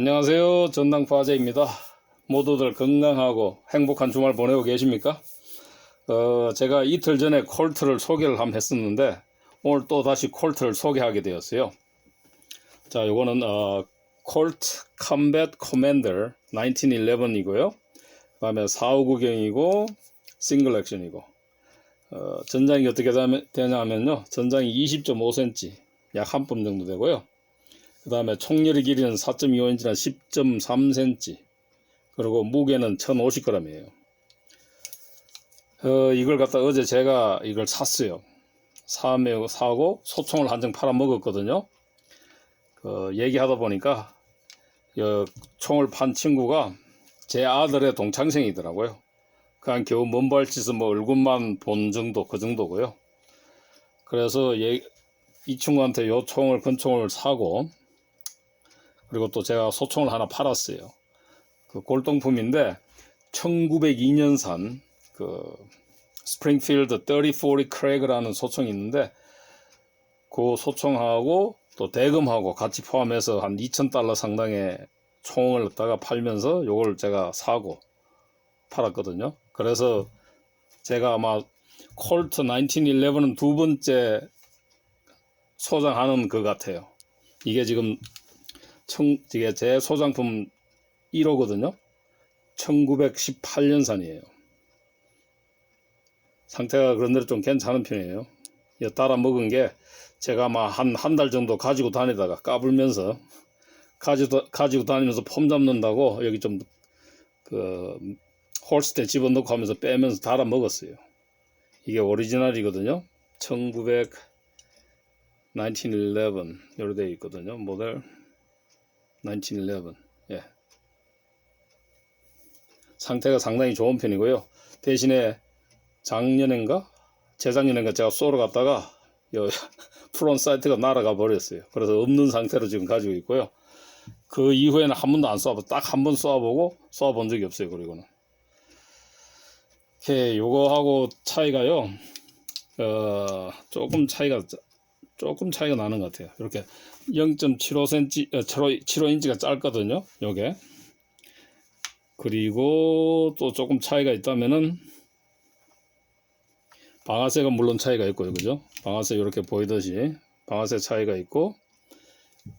안녕하세요. 전당 파제입니다. 모두들 건강하고 행복한 주말 보내고 계십니까? 어, 제가 이틀 전에 콜트를 소개를 함 했었는데 오늘 또 다시 콜트를 소개하게 되었어요. 자, 요거는 어, 콜트 컴뱃 커맨더 1911이고요. 그다음에 459경이고 싱글 액션이고 어, 전장이 어떻게 되냐면- 되냐면요. 전장이 20.5cm 약 한 뼘 정도 되고요. 그 다음에 총열의 길이는 4.25인치나 10.3cm 그리고 무게는 1050g이에요. 어, 이걸 갖다 어제 제가 이걸 샀어요. 사매 사고 소총을 한장 팔아 먹었거든요. 그 얘기하다 보니까 어, 총을 판 친구가 제 아들의 동창생이더라고요. 그냥 겨우 먼발치서 뭐 얼굴만 본 정도 그 정도고요. 그래서 얘- 이 친구한테 요 총을 근 총을 사고 그리고 또 제가 소총을 하나 팔았어요. 그 골동품인데 1902년산 그 스프링필드 3040 크래그라는 소총이 있는데 그 소총하고 또 대금하고 같이 포함해서 한 2,000달러 상당의 총을 갖다가 팔면서 요걸 제가 사고 팔았거든요. 그래서 제가 아마 콜트 1911은 두 번째 소장하는 것 같아요. 이게 지금 청, 이게 제 소장품 1호거든요. 1918년산이에요. 상태가 그런대로 좀 괜찮은 편이에요. 따라 먹은 게 제가 아마 한한 달 정도 가지고 다니다가 까불면서 가지고, 가지고 다니면서 폼 잡는다고 여기 좀 그 홀스테 집어넣고 하면서 빼면서 달아 먹었어요. 이게 오리지널이거든요. 1900 1911 요로 되어 있거든요. 모델 1911. 예. 상태가 상당히 좋은 편이고요. 대신에 작년인가 재작년인가 제가 쏘러 갔다가 요 프론 사이트가 날아가 버렸어요. 그래서 없는 상태로 지금 가지고 있고요. 그 이후에는 한 번도 안 쏴보, 딱 한 번 쏴보고 쏴본 적이 없어요. 그리고는. 이렇게 요거하고 차이가요. 어, 조금 차이가 조금 차이가 나는 것 같아요. 이렇게 0.75cm, 어, 75, 75인치가 짧거든요. 요게. 그리고 또 조금 차이가 있다면은 방아쇠가 물론 차이가 있고요. 그죠? 방아쇠 이렇게 보이듯이 방아쇠 차이가 있고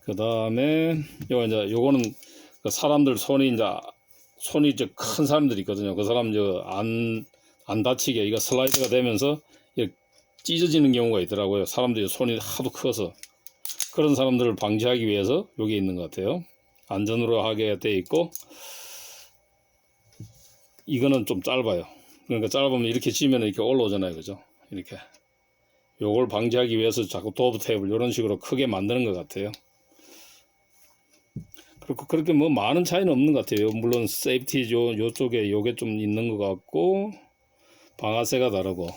그 다음에 요 이제 요거는 그 사람들 손이 이제 손이 이제 큰 사람들이 있거든요. 그 사람 저안 안 다치게 이거 슬라이드가 되면서 찢어지는 경우가 있더라고요. 사람들이 손이 하도 커서 그런 사람들을 방지하기 위해서 여기 있는 것 같아요. 안전으로 하게 돼 있고 이거는 좀 짧아요. 그러니까 짧으면 이렇게 찌면 이렇게 올라오잖아요, 그죠? 이렇게 요걸 방지하기 위해서 자꾸 도브 테이블 이런 식으로 크게 만드는 것 같아요. 그렇고 그렇게 뭐 많은 차이는 없는 것 같아요. 물론 세이프티 요 요쪽에 요게 좀 있는 것 같고 방아쇠가 다르고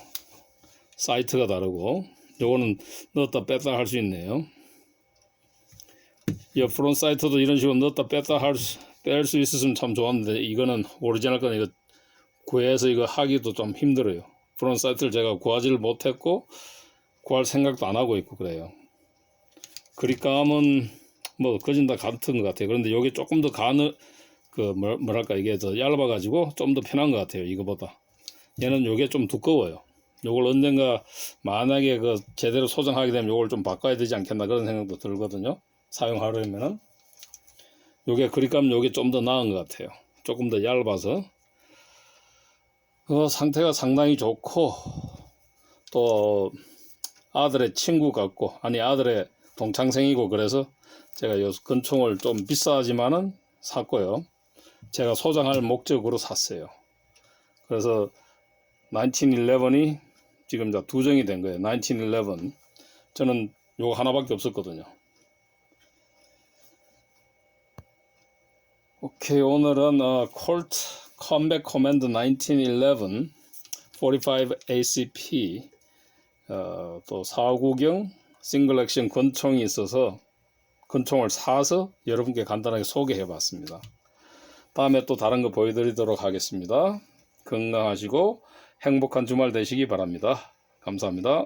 사이트가 다르고 요거는 넣었다 뺐다 할 수 있네요. 이 프론 사이트도 이런 식으로 넣었다 뺐다 뺄수 있었으면 참 좋았는데 이거는 오리지널 건 이거 구해서 이거 하기도 좀 힘들어요. 프론 사이트를 제가 구하지를 못했고 구할 생각도 안 하고 있고 그래요. 그립감은 뭐 거진 다 같은 것 같아요. 그런데 이게 조금 더 가느 그 뭐- 뭐랄까 이게 더 얇아가지고 좀 더 편한 것 같아요. 이거보다 얘는 요게 좀 두꺼워요. 요걸 언젠가 만약에 그 제대로 소장하게 되면 요걸 좀 바꿔야 되지 않겠나 그런 생각도 들거든요. 사용하려면은 요게 그립감 요게 좀 더 나은 것 같아요. 조금 더 얇아서 그 상태가 상당히 좋고 또 아들의 친구 같고 아니 아들의 동창생이고 그래서 제가 요 근총을 좀 비싸지만은 샀고요. 제가 소장할 목적으로 샀어요. 그래서 1911이 지금 이제 두 정이 된 거예요. 1911. 저는 요거 하나밖에 없었거든요. 오케이 오늘은 어, 콜트 컴백 커맨드 1911 45 ACP 어, 또 4구경 싱글 액션 권총이 있어서 권총을 사서 여러분께 간단하게 소개해 봤습니다. 다음에 또 다른 거 보여드리도록 하겠습니다. 건강하시고 행복한 주말 되시기 바랍니다. 감사합니다.